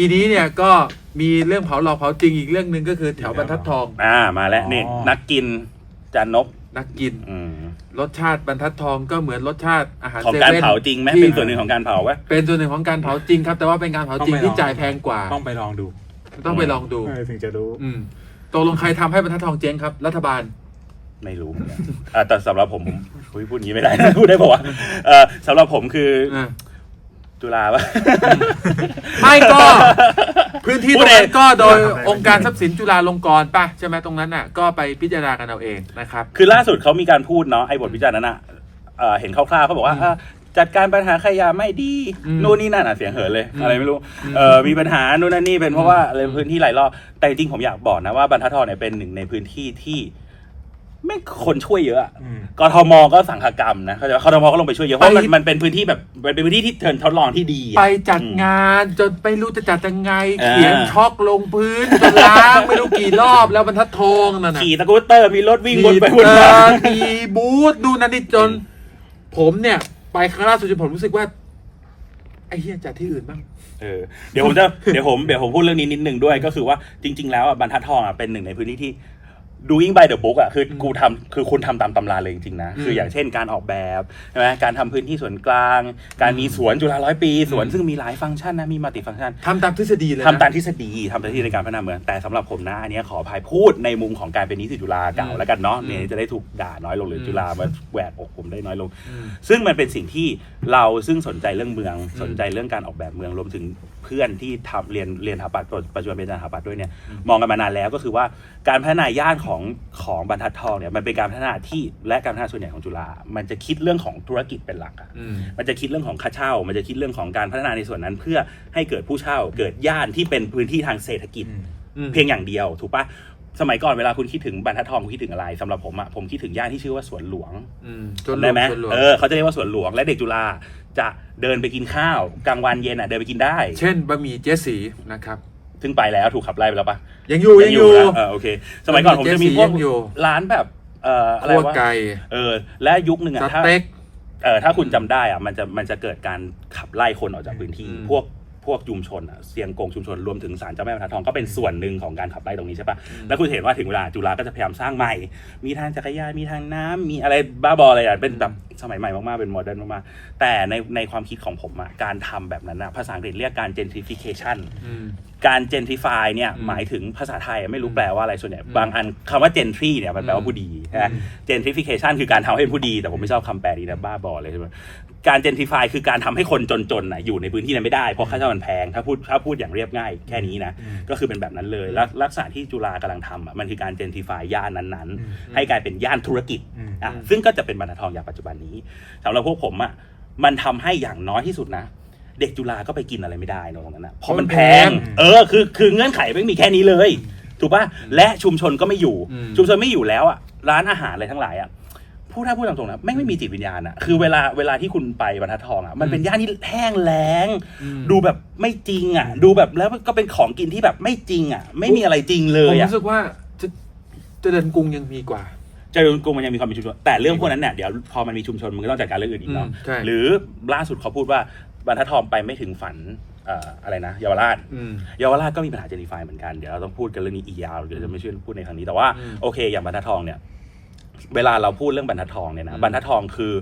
ปีนี้เนี่ยก็มีเรื่องเผาหลอกเผาจริงอีกเรื่องหนึ่งก็คือแถวบรรทัดทอง อ่ามาแล้วนี่อ๋อ นักกินจานนบนักกิน อืมรสชาติบรรทัดทองก็เหมือนรสชาติอาหารของเซการเว่น เผาจริงไหมที่ เป็นส่วนหนึ่งของการเผาวะเป็นส่วนหนึ่งของการเผาจริงครับ แต่ว่าเป็นการเผาจริงต้องไปลองที่จ่ายแพงกว่า ต้องไปลองดูต้องไปลองดูเออถึงจะรู้ อืมตกลงใครทำให้บรรทัดทองเจ๊งครับ รัฐบาล ไม่รู้เหมือนกันอ่าแต่สำหรับผมผมอุ๊ยพูดอย่างนี้ไม่ได้นะพูดได้ปะวะเออสำหรับผมคืออะ จุฬาปะ ไม่ก็ พื้นที่ตพูรดงเองนั้นก็โดยพูดเององค์การทรัพย์สินจุฬาลงกรณ์ป่ะใช่ไหมตรงนั้นน่ะ ก็ไปพิจารณากันเอาเองนะครับ คือล่าสุดเขามีการพูดเนาะไอ้บทวิจารณ์นั้นอะเอ่อเห็นคร่าวๆเขาบอกว่าอืมเอ่อจัดการปัญหาขยะไม่ดีอืมนู่นนี่นั่นอะเสียงเหินเลยอืมอะไรไม่รู้อืมเออมีปัญหานู่นนั่นนี่เป็นเพราะว่าอืมอะไรพื้นที่หลายรอบแต่จริงๆผมอยากบอกนะว่าบรรทัดทองเนี่ยเป็นหนึ่งในพื้นที่ที่ ไม่คนช่วยเยอะอะอืม กทมก็สังฆกรรมนะเขาใจปะกทมก็ลงไปช่วยเยอะเพราะมันไป มันเป็นพื้นที่แบบมันเป็นพื้นที่ที่เทินทดลองที่ดีอะ ไปจัดอืมงานจนไม่รู้จะจัดยังไงอ่าเขียนช็อกลงพื้นจนล้าง ไม่รู้กี่รอบแล้วบรรทัดทองนั่นน่ะขี่ตะกรูเตอร์มีรถวิ่งวนไปวนเอมาอมีบูธดูนั่นนี่จน ผมเนี่ย ไปครั้งล่าสุดจนผมรู้สึกว่า ไอ้เฮียจัดที่อื่นบ้าง เออเดี๋ยวผมจะ เดี๋ยวผมเดี๋ยวผมพูดเรื่องนี้นิดนึงด้วยก็คือว่าจริง ๆ แล้วอะบรรทัดทองอะเป็นหนึ่งในพื้นที่ที่ doing by the book อะคือกูทำคือคุณทำตามตำราเลยจริงๆนะอืมคืออย่างเช่นการออกแบบใช่ไหมการทำพื้นที่ส่วนกลาง การมีสวนจุฬาร้อยปี สวนอืมซึ่งมีหลายฟังก์ชันนะ มีมัลติฟังก์ชันทำตามทฤษฎีเลยนะทำตามทฤษฎีทำตามทฤษฎีในการพัฒนาเมือง แต่สำหรับผมนะ อันเนี้ยขออภัยพูดในมุมของการเป็นนิสิตจุฬาเก่าอืมแล้วกันเนาะอืมเนี่ยจะได้ถูกด่าน้อยลงหรือมจุฬามาแหวกอกผมได้น้อยลงอืมซึ่งมันเป็นสิ่งที่เราซึ่งสนใจเรื่องเมืองอืมสนใจเรื่องการออกแบบเมืองรวมถึงเพื่อนที่ทำเรียนเรียนสถาปัตย์ปัจจุบันเป็นสถาปัตย์ด้วยเนี่ยอืมมองกันมานานแล้วก็คือว่าการพัฒนาย่านของของบรรทัดทองเนี่ยมันเป็นการพัฒนาที่และการพัฒนาส่วนใหญ่ของจุฬามันจะคิดเรื่องของธุรกิจเป็นหลักอะอืมมันจะคิดเรื่องของค่าเช่า มันจะคิดเรื่องของการพัฒนาในส่วนนั้น เพื่อให้เกิดผู้เช่าเกิดย่านที่เป็นพื้นที่ทางเศรษฐกิจอืมอืมเพียงอย่างเดียว ถูกปะสมัยก่อนเวลาคุณคิดถึงบรรทัดทองคุณคิดถึงอะไรสำหรับผมอะผมคิดถึงย่านที่ชื่อว่าสวนหลวงอืมจนหลได้วงไหมจนหลวงเออเขาจะเรียกว่าสวนหลวงและเด็กจุฬาจะเดินไปกินข้าวกลางวันเย็นอะเดินไปกินได้ เช่นบะหมี่เจ๊สีนะครับ ซึ่งไปแล้วถูกขับไล่ไปแล้วปะยังอยู่ยังอยู่นะเออโอเค สมัยก่อนผมจะมีพวกยังอยู่ ร้านแบบเอ่ออะไรคั่ววะไก่เออ และยุคหนึ่งสอะถ้า เต็ก เออถ้าคุณจำได้อะมันจะมันจะเกิดการขับไล่คนออกจากพื้นที่ อืมพวกพวกชุมชนอะเสียงกงชุมชนรวมถึงศาลเจ้าแม่บรรทัดทองก็เป็นส่วนหนึ่งของการขับไล่ตรงนี้ใช่ปะอืมแล้วคุณเห็นว่าถึงเวลาจุฬาก็จะพยายามสร้างใหม่ มีทางจักรยานมีทางน้ำมีอะไรบ้าบออะไรอะเป็นแบบ สมัยใหม่มากๆ เป็นโมเดิร์นมากๆ แต่ในในความคิดของผมอะการทำแบบนั้นอะภาษาอังกฤษเรียกการ gentrification อืมการ gentrify เนี่ยอืมหมายถึงภาษาไทยไม่รู้อืมแปลว่าอะไรส่วนใหญ่อืมบางอันคำว่า gentry เนี่ยมันแปลว่าอืมผู้ดีนะอืม gentrification คือการทำให้เป็นผู้ดี แต่ผมไม่ชอบคำแปลนี้นะบ้าบอเลยใช่ไหมการ gentrify คือการทำให้คนจนๆน่ะอยู่ในพื้นที่นั้นไม่ได้เพราะค่าเช่ามันแพงถ้าพูดถ้าพูดอย่างเรียบง่ายแค่นี้นะอืมก็คือเป็นแบบนั้นเลยแล้วลักษณะที่จุฬากำลังทำอะมันคือการ gentrify ย่านนั้นอืมๆให้กลายเป็นย่านธุรกิจ อืมอะอืมซึ่งก็จะเป็นบรรทัดทองอย่างปัจจุบันนี้สำหรับพวกผมอะมันทำให้อย่างน้อยที่สุดนะ เด็กจุฬาก็ไปกินอะไรไม่ได้เนอะตรงนั้นนะเพราะมันแพงมันแพง เออคือคือเงื่อนไขไม่มีแค่นี้เลย ถูกป่ะและชุมชนก็ไม่อยู่อืมชุมชนไม่อยู่แล้วอะร้านอาหารอะไรทั้งหลายอะพูดถ้าพูดตรงๆนะไม่งไม่มีจิตวิญญาณอะคือเวลาเวลาที่คุณไปบรรทัดทองอะมันเป็นย่านที่แห้งแล้งอืมดูแบบไม่จริงอะดูแบบแล้วก็เป็นของกินที่แบบไม่จริงอะไม่มีอะไรจริงเลผมยอะรู้สึกว่าจะเจริญกรุงยังมีกว่า เจริญกรุงมันยังมีความเป็นชุมชนแต่เรื่องพวกนั้นเนี่ยเดี๋ยวพอมันมีชุมชนมันก็ต้องจัดการเรื่องอื่นอีกเนาะอืมใช่ หรือล่าสุดเขาพูดว่าบรรทัดทองไปไม่ถึงฝันเอ่ออะไรนะเยาวราช อืม เยาวราชก็มีปัญหาเจนิฟายเหมือนกัน เดี๋ยวเราต้องพูดกันเรื่องนี้อีกยาวเดี๋ยวจะไม่ช่วยพูดในครั้งนี้ แต่ว่าอืมโอเค อย่างบรรทัดทองเนี่ย เวลาเราพูดเรื่องบรรทัดทองเนี่ยอืนะมบรรทัดทองคือ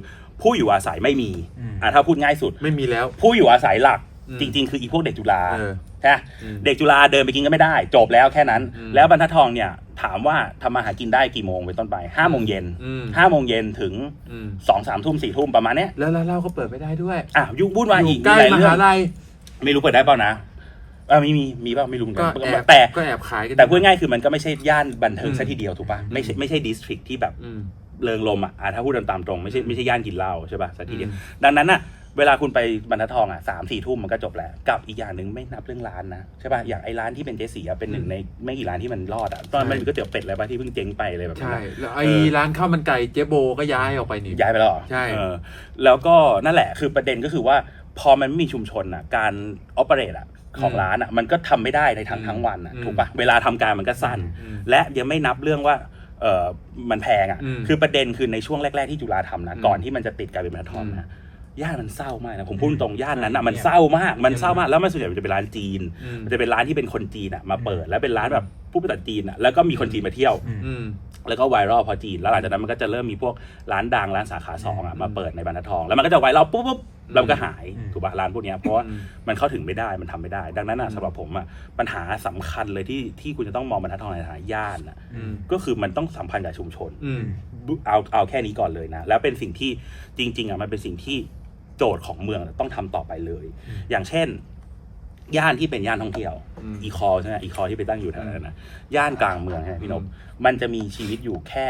ผู้อยู่อาศัยไม่มี อืม อะถ้าพูดง่ายสุด ไม่มีแล้ว ผู้อยู่อาศัยหลัก อืมจริง ๆ คืออีพวกเด็กจุฬาเออ ใช่ไหมอืมเด็กจุฬาเดินไปกินก็ไม่ได้ จบแล้วแค่นั้นอืมแล้วบรรทัดทองเนี่ยถามว่าทำมาหากินได้กี่โมงเป็นต้นไปห้าโมงเย็นอืมห้าโมงเย็นถึงอืมสองสามทุ่มสี่ทุ่มประมาณเนี้ยแล้วร้านเหล้าก็เปิดไม่ได้ด้วยอะยุ่งวุ่นวายออียู่กใกล้หลายมเรื่อหางลัยไม่รู้เปิดได้เปล่านะอ่ามีมีมีเปล่าไม่รู้เหมือนก็กันแอบแต่ก็แอบขายกันแต่พูดง่ายคือมันก็ไม่ใช่ย่านบันเทิงอืมซะทีเดียวถูกปะไม่ใช่ไม่ใช่ดิสทริกที่แบบอืมเริงลมอะอะถ้าพูดตามตรงไม่ใช่ไม่ใช่ย่านกินเหล้าใช่ป่ะซะทีเดียวอืมดังนั้นน่ะ เวลาคุณไปบรรทัดทองอะสามสี่ทุ่มมันก็จบแล้ว กับอีกอย่างหนึ่งไม่นับเรื่องร้านนะใช่ป่ะอย่างไอ้ร้านที่เป็นเจสีอะเป็นหนึ่งในไม่กี่ร้านที่มันรอดอะตอนมันมีก๋วยเตี๋ยวเป็ดอะไรป่ะที่เพิ่งเจ๊งไปเลยแบบนั้นใช่อะ แล้วไอ้เออ ร้านข้าวมันไก่เจ๊โบก็ย้ายออกไปนี่ ย้ายไปแล้วเหรอใช่ เออแล้วก็นั่นแหละคือประเด็นก็คือว่าพอมันไม่มีชุมชนอะการออเปเรตอะของร้านอะมันก็ทำไม่ได้ในทั้งทั้งวันอะถูกป่ะเวลาทำการมันก็สั้น อืม และยังไม่นับเรื่องว่าเออมันแพงอะอืมคือประเด็นคือในช่วงแรก ๆที่จุฬาทำนะ อืมก่อนที่มันจะติดกลายเป็นบรรทัดทองอืนะม ย่านมันเศร้ามากนะผมพูดตรงย่านนั้นอะมันเศร้ามากมันเศร้ามากแล้วมันส่วนใหญ่มันจะเป็นร้านจีนอืมมันจะเป็นร้านที่เป็นคนจีนอะมาเปิดแล้วเป็นร้านแบบผู้ประกอบจีนอะแล้วก็มีคนจีนมาเที่ยวอืมอืมแล้วก็ไวรัลพอจีนแล้วหลังจากนั้นมันก็จะเริ่มมีพวกร้านดังร้านสาขาสองอะมาเปิดในบรรทัดทอง แล้วมันก็จะไวรัลปุ๊บปุ๊บแล้วมันก็หายอืมถูกป่ะร้านพวกเนี้ยเพราะว่าอืมมันเข้าถึงไม่ได้มันทำไม่ได้ ดังนั้นอะสำหรับผมอะปัญหาสำคัญเลยที่ที่คุณจะต้องมองบรรทัดทองในฐานะย่านอะอืมก็คือมันต้องสัมพันธ์กับชุมชนอืมเอาเอาแค่นี้ก่อนเลยนะแล้วเป็นสิ่งที่จริง ๆอะมันเป็นสิ่งที่ โจทย์ของเมืองต้องทำต่อไปเลย อย่างเช่น ย่านที่เป็นย่านท่องเที่ยวอืมอีคอใช่ไหมอีคอที่ไปตั้งอยู่แถวนั้นนะย่านกลางเมืองใช่ไหมพี่นพอืมมันจะมีชีวิตอยู่แค่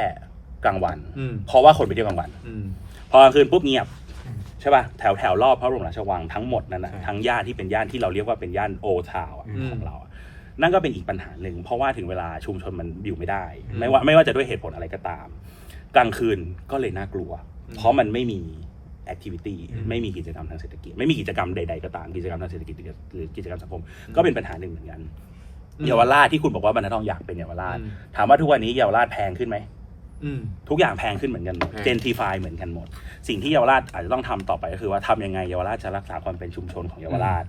กลางวันอืมเพราะว่าคนไปเที่ยวกลางวันอืมพอกลางคืนปุ๊บเงียบอืมใช่ป่ะแถวแถวรอบพระบรมราชวังทั้งหมดนั่นนะใช่ทั้งย่านที่เป็นย่านที่เราเรียกว่าเป็นย่านโอทาวอืมของเราอะนั่นก็เป็นอีกปัญหาหนึ่งเพราะว่าถึงเวลาชุมชนมันอยู่ไม่ได้อืมไม่ว่าไม่ว่าจะด้วยเหตุผลอะไรก็ตาม กลางคืนก็เลยน่ากลัวอืมเพราะมันไม่มี แอคทิวิตี้อืมไม่มีกิจกรรมทางเศรษฐกิจ ไม่มีกิจกรรมใด ๆ ก็ตามกิจกรรมทางเศรษฐกิจหรือกิจกรรมสังคม ก็เป็นปัญหาหนึ่งเหมือนกันอืมเยาวราชที่คุณบอกว่าบรรทัดทองอยากเป็นเยาวราชอืมถามว่าทุกวันนี้เยาวราชแพงขึ้นไหมอืมทุกอย่างแพงขึ้นเหมือนกันหมดแพงเจนทีฟายเหมือนกันหมด สิ่งที่เยาวราชอาจจะต้องทำต่อไปก็คือว่าทำยังไงเยาวราชจะรักษาความเป็นชุมชนของเยาวราช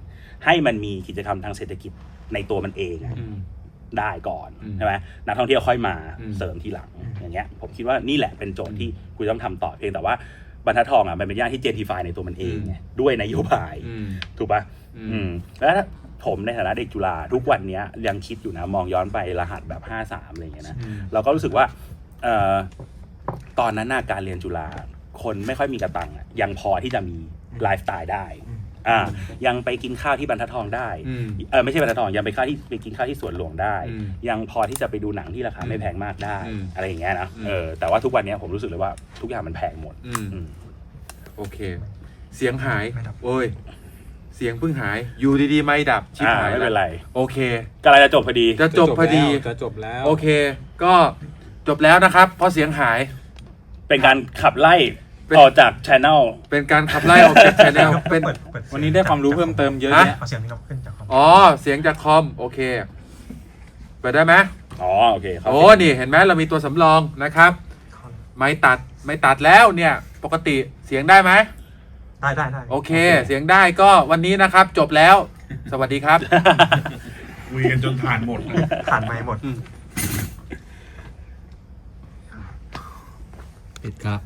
ให้มันมีกิจกรรมทางเศรษฐกิจในตัวมันเองอะอืมได้ก่อนอืมใช่ไหมนักท่องเที่ยวค่อยมาอืมเสริมทีหลังอืมอย่างเงี้ยผมคิดว่านี่แหละเป็นโจทย์ที่คุณต้องทำต่อเพียงแต่ว่า บรรทัดทองอะมันเป็นย่านที่เจนทีฟายในตัวมันเองไงด้วยนโยบายอืมถูกปะอือืมมแล้วถ้าผมในฐานะเด็กจุฬาทุกวันเนี้ยยังคิดอยู่นะ มองย้อนไปรหัสแบบห้าสามอะไรอย่างเงี้ยนะอืมเราก็รู้สึกว่าเอ่อตอนนั้นน่ะการเรียนจุฬาคนไม่ค่อยมีกระตังอะยังพอที่จะมีไลฟ์สไตล์ได้ อืมอ่ายังไปกินข้าวที่บรรทัดทองได้อืม เออไม่ใช่บรรทัดทองยังไปข้าวที่ไปกินข้าวที่สวนหลวงได้ อืมยังพอที่จะไปดูหนังที่ราคาไม่แพงมากได้ อืมอะไรอย่างเงี้ยนะอืม เออแต่ว่าทุกวันเนี้ยผมรู้สึกเลยว่าทุกอย่างมันแพงหมดอืม อืมโอเค เสียงหาย ไม่ดับ โอ้ย เสียงเพิ่งหาย อยู่ดีๆ ไม่ดับ ชิบอ่าหายไม่เป็นไรโอเค กำลังจะจบพอดี จะจบพอดี จะจบแล้วโอเค ก็จบแล้วนะครับ เพราะเสียงหาย เป็นการขับไล่เป็น ออกจากช anel เป็นการขับไล่ออกจากชแนลเป็น ปิดปิดเสียงวันนี้ได้ความรู้เพิ่มเติมเยอะฮะแยะเอาเสียงนี้เราขึ้นจากคอม อ๋อ เสียงจากคอม โอเคเปิดได้ไหมอ๋อ โอเคครับ โอ้นี่เห็นไหมเรามีตัวสำรองนะครับ ไม่ตัดไม่ตัดแล้วเนี่ย ปกติเสียงได้ไหมได้ได้ได้โอเค เสียงได้ก็วันนี้นะครับ จบแล้ว สวัสดีครับ คุยกันจนผ่านหมดเลย ผ่านไมค์หมด ปิดครับ